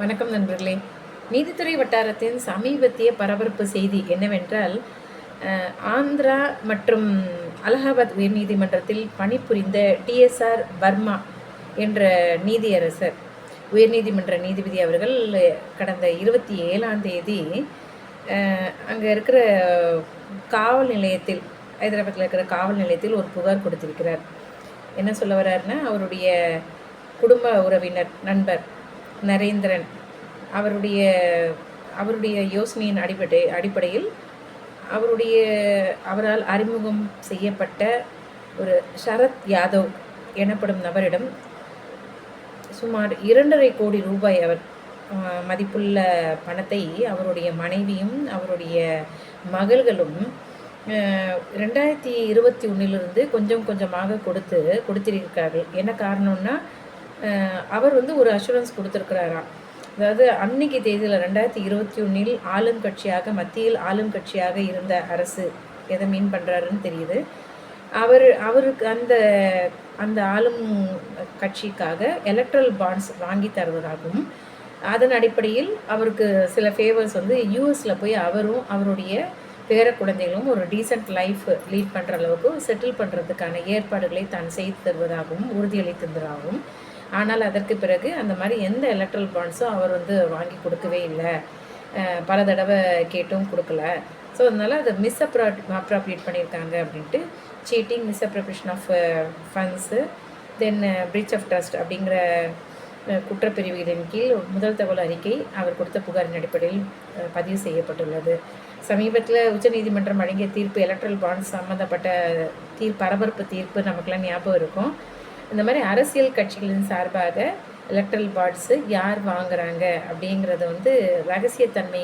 வணக்கம் நண்பர்களே. நீதித்துறை வட்டாரத்தின் சமீபத்திய பரபரப்பு செய்தி என்னவென்றால் ஆந்திரா மற்றும் அலகாபாத் உயர்நீதிமன்றத்தில் பணிபுரிந்த டிஎஸ்ஆர் வர்மா என்ற நீதியரசர் உயர்நீதிமன்ற நீதிபதி அவர்கள் கடந்த இருபத்தி ஏழாம் தேதி அங்கே இருக்கிற காவல் நிலையத்தில் ஹைதராபாத்தில் இருக்கிற காவல் நிலையத்தில் ஒரு புகார் கொடுத்திருக்கிறார். என்ன சொல்ல வர்றாருன்னா அவருடைய குடும்ப உறவினர் நண்பர் நரேந்திரன் அவருடைய அவருடைய யோசனையின் அடிப்படை அடிப்படையில் அவருடைய அவரால் அறிமுகம் செய்யப்பட்ட ஒரு சரத் யாதவ் எனப்படும் நபரிடம் சுமார் இரண்டரை கோடி ரூபாய் அவர் மதிப்புள்ள பணத்தை அவருடைய மனைவியும் அவருடைய மகள்களும் ரெண்டாயிரத்தி இருபத்தி ஒன்றிலிருந்து கொஞ்சம் கொஞ்சமாக கொடுத்து கொடுத்திருக்கிறார்கள். என்ன காரணம்னா அவர் வந்து ஒரு அஷூரன்ஸ் கொடுத்துருக்கிறாராம். அதாவது அன்னைக்கு தேதியில் ரெண்டாயிரத்தி இருபத்தி ஒன்றில் ஆளும் கட்சியாக மத்தியில் ஆளும் கட்சியாக இருந்த அரசு எதை மீன் பண்ணுறாருன்னு தெரியுது. அவர் அவருக்கு அந்த அந்த ஆளும் கட்சிக்காக எலக்ட்ரல் பாண்ட்ஸ் வாங்கி தருவதாகவும் அதன் அடிப்படையில் அவருக்கு சில ஃபேவர்ஸ் வந்து யூஎஸில் போய் அவரும் அவருடைய பேர குழந்தைகளும் ஒரு டீசென்ட் லைஃப் லீட் பண்ணுற அளவுக்கு செட்டில் பண்ணுறதுக்கான ஏற்பாடுகளை தான் செய்து தருவதாகவும் உறுதியளித்திருந்ததாகவும் ஆனால் அதற்கு பிறகு அந்த மாதிரி எந்த எலக்ட்ரல் பாண்ட்ஸும் அவர் வந்து வாங்கி கொடுக்கவே இல்லை. பல தடவை கேட்டும் கொடுக்கல. ஸோ அதனால் அதை மிஸ் அப்ரா அப்ராப்ரியேட் பண்ணியிருக்காங்க அப்படின்ட்டு cheating misappropriation of funds then breach of trust அப்படிங்கிற குற்றப்பிரிவுகளின் கீழ் முதல் தகவல் அறிக்கை அவர் கொடுத்த புகாரின் அடிப்படையில் பதிவு செய்யப்பட்டுள்ளது. சமீபத்தில் உச்சநீதிமன்றம் வழங்கிய தீர்ப்பு எலக்ட்ரல் பாண்ட்ஸ் சம்மந்தப்பட்ட தீர் பரபரப்பு தீர்ப்பு நமக்கெல்லாம் ஞாபகம் இருக்கும். இந்த மாதிரி அரசியல் கட்சிகளின் சார்பாக எலக்ட்ரல் பாட்ஸு யார் வாங்குறாங்க அப்படிங்கிறத வந்து ரகசியத்தன்மை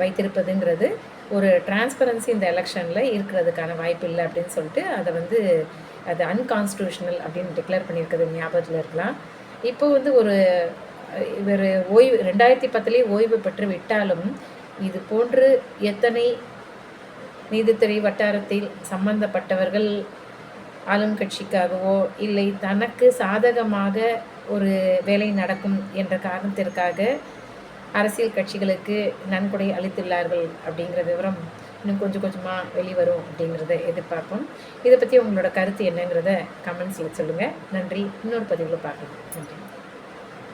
வைத்திருப்பதுங்கிறது ஒரு டிரான்ஸ்பரன்சி இந்த எலெக்ஷனில் இருக்கிறதுக்கான வாய்ப்பு இல்லை அப்படின்னு சொல்லிட்டு அதை வந்து அது அன்கான்ஸ்டியூஷனல் அப்படின்னு டிக்ளேர் பண்ணியிருக்கிறது ஞாபகத்தில் இருக்கலாம். இப்போ வந்து ஒரு இவர் ஓய்வு ரெண்டாயிரத்தி பத்துலேயே ஓய்வு பெற்று விட்டாலும் இது போன்று எத்தனை நீதித்துறை வட்டாரத்தில் சம்பந்தப்பட்டவர்கள் ஆளும் கட்சிக்காகவோ இல்லை தனக்கு சாதகமாக ஒரு வேலை நடக்கும் என்ற காரணத்திற்காக அரசியல் கட்சிகளுக்கு நன்கொடை அளித்துள்ளார்கள் அப்படிங்கிற விவரம் இன்னும் கொஞ்சம் கொஞ்சமாக வெளிவரும் அப்படிங்கிறத எதிர்பார்ப்போம். இதை பற்றி உங்களோட கருத்து என்னங்கிறத கமெண்ட்ஸில் சொல்லுங்கள் நன்றி. இன்னொரு பதிவில் பார்க்கலாம். நன்றி.